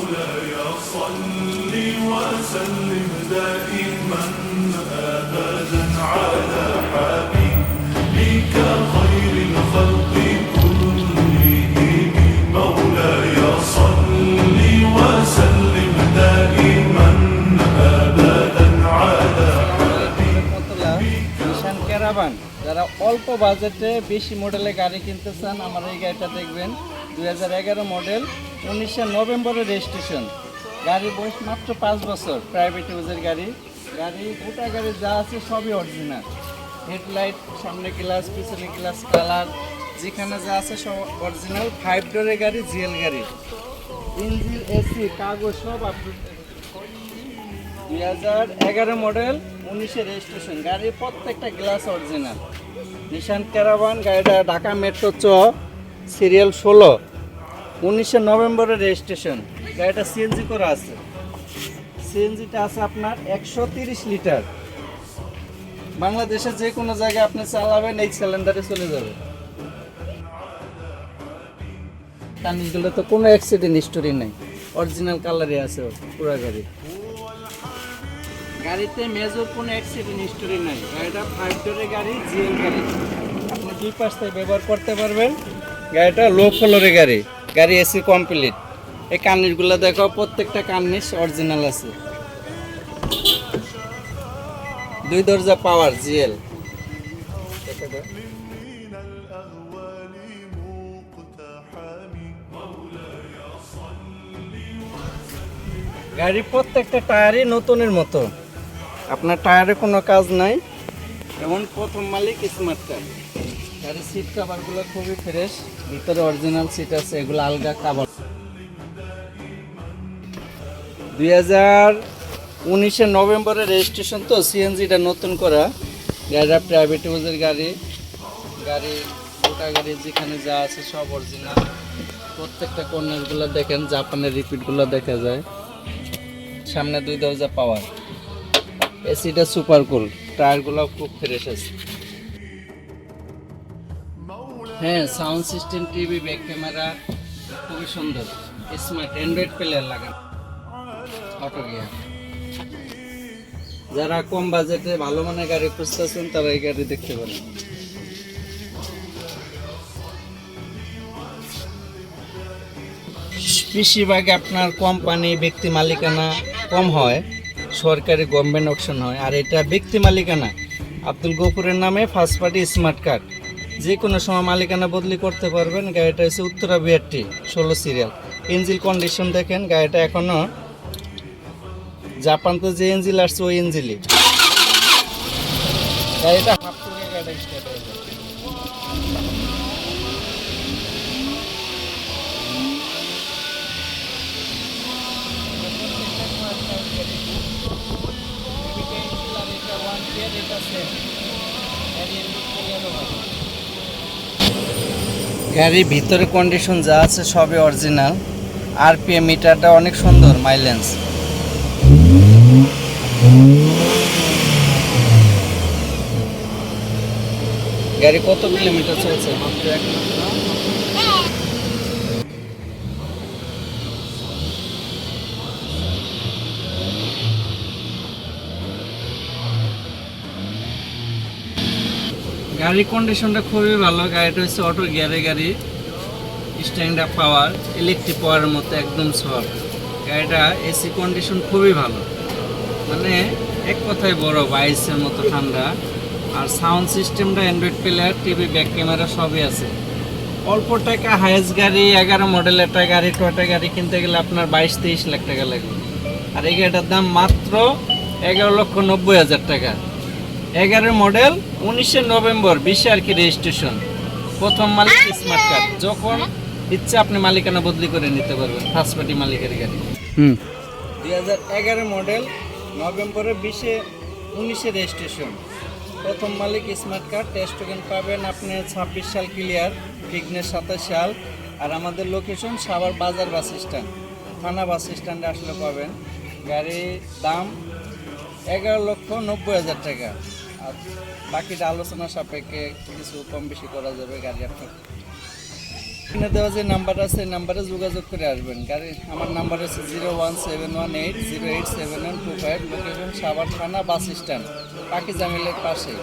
مولاي صل وسلم دائما ابدا على حبيبك خير الخلق كلهم مولاي صل وسلم دائما ابدا على রহমতুল্লাহ, নিশান caravan যারা অল্প বাজেটে বেশি মডেলের গাড়ি কিনতে চান আমার এই গাড়িটা দেখবেন দুই হাজার এগারো মডেল, উনিশে নভেম্বরের রেজিস্ট্রেশন গাড়ির বয়স মাত্র পাঁচ বছর প্রাইভেট ইউজের গাড়ি। গাড়ি, গোটা গাড়ি যা আছে সবই অরিজিনাল হেডলাইট সামনে গ্লাস পিছনে গ্লাস কালার যেখানে যা আছে সব অরিজিনাল ফাইভ ডোরের গাড়ি জিএল গাড়ি। ইঞ্জিন এসি কাগজ সব আপডেট দুই হাজার এগারো মডেল, উনিশে রেজিস্ট্রেশন গাড়ির প্রত্যেকটা গ্লাস অরিজিনাল নিশান ক্যারাভান গাড়িটা ঢাকা মেট্রো চ। সিরিয়াল ষোলো, উনিশে নভেম্বরের রেজিস্ট্রেশন। গাড়িটা সিএনজি করা আছে। সিএনজিটা আছে আপনার একশো তিরিশ লিটার। বাংলাদেশের যে কোনো জায়গায় আপনি চালাবেন, এই সিলিন্ডারে চলে যাবে। কানিগুলো তো কোনো অ্যাক্সিডেন্ট হিস্টোরি নেই। অরিজিনাল কালারে আছে পুরো গাড়ি। গাড়িতে মেজর কোনো অ্যাক্সিডেন্ট হিস্টোরি নাই। গাড়িটা ফাইভ গাড়ি জিএল গাড়ি। আপনি দুই পাশ ব্যবহার করতে পারবেন। গাড়িটা লো ফ্লোরে গাড়ি গাড়ি এসি কমপ্লিট এই কার্নিশগুলো দেখো, প্রত্যেকটা কান্নিস অরিজিনাল আছে। দুই দরজা পাওয়ার জিএল গাড়ি প্রত্যেকটা টায়ারই নতুনের মতো। আপনার টায়ারে কোনো কাজ নাই। এমন প্রথম মালিক, স্মার্ট টায়ার গাড়ির সিট কাভারগুলো খুবই ফ্রেশ ভিতরে অরিজিনাল সিট আছে, এগুলো আলগা কাভার দুই হাজার উনিশে নভেম্বরের রেজিস্ট্রেশন তো সিএনজিটা নতুন করা। গাড়িটা প্রাইভেট ইউজের গাড়ি। গাড়ি, গোটা গাড়ি যেখানে যা আছে সব অরিজিনাল প্রত্যেকটা কর্নারগুলো দেখেন, জাপানের রিপিটগুলো দেখা যায়। সামনে দুই দরজা পাওয়ার এসিটা সুপার কুল টায়ারগুলো খুব ফ্রেশ আছে। হ্যাঁ sound system, TV, back camera খুবই সুন্দর। স্মার্ট অ্যান্ড্রয়েড প্লেয়ার লাগানো। Auto gear. যারা কম বাজেটে ভালো মানের গাড়ি খুঁজতেছেন, তারা এই গাড়ি দেখতে পারেন। বেশিরভাগ আপনার কোম্পানি ব্যক্তি মালিকানা কম হয়, সরকারি গভর্নমেন্ট অপশন হয়। আর এটা ব্যক্তি মালিকানা। আব্দুল গফুরের নামে ফার্স্ট পার্টি স্মার্ট কার্ড যে কোনো সময় মালিকানা বদলি করতে পারবেন। গাড়িটা হচ্ছে উত্তরা বিআরটি, ষোলো সিরিয়াল। ইঞ্জিল কন্ডিশন দেখেন, গাড়িটা এখনও জাপান তো যে ইঞ্জিল আসছে, ওই ইঞ্জিলই গাড়িটা যাবে। গাড়ির ভিতরে কন্ডিশন যা আছে সবই অরিজিনাল আরপিএম মিটারটা অনেক সুন্দর মাইলেন্স গাড়ি কত কিলোমিটার চলছে? গাড়ির কন্ডিশনটা খুবই ভালো, গাড়িটা হচ্ছে অটো গিয়ারের গাড়ি স্ট্যান্ড পাওয়ার ইলেকট্রিক পাওয়ারের মতো একদম সফট। গাড়িটা এসি কন্ডিশন খুবই ভালো। মানে এক কথায় বড় বাইশের মতো ঠান্ডা। আর সাউন্ড সিস্টেমটা android player TV back camera সবই আছে। অল্প টাকা হায়েস্ট গাড়ি, এগারো মডেলের একটা গাড়ি টয়টা গাড়ি কিনতে গেলে আপনার বাইশ, তেইশ লাখ টাকা লাগবে। আর এই গাড়িটার দাম মাত্র এগারো লক্ষ নব্বই হাজার টাকা। এগারো মডেল উনিশে নভেম্বর বিশে আর কি রেজিস্ট্রেশন প্রথম মালিক স্মার্ট কার্ড যখন ইচ্ছা আপনি মালিকানা বদলি করে নিতে পারবেন ফার্স্ট পার্টি মালিকের গাড়ি। হুম। দুই হাজার এগারো মডেল নভেম্বরের বিশে উনিশে রেজিস্ট্রেশন প্রথম মালিক স্মার্ট কার্ড টেস্ট টোকেন পাবেন আপনি ছাব্বিশ সাল ক্লিয়ার বিঘ্নেশ সাতাশ সাল। আর আমাদের লোকেশন সাভার বাজার বাস স্ট্যান্ড থানা বাস স্ট্যান্ডে আসলে পাবেন। গাড়ির দাম এগারো লক্ষ নব্বই হাজার টাকা। বাকিটা আলোচনা সাপেক্ষে কিছু কম বেশি করা যাবে গাড়ি আপনার। এখানে দেওয়া যে নাম্বার আছে নাম্বারে যোগাযোগ করে আসবেন। গাড়ি, আমার নাম্বার আছে zero one seven one eight zero eight seven one two five location Savar থানা বাস স্ট্যান্ড পাখি জামিলের পাশে।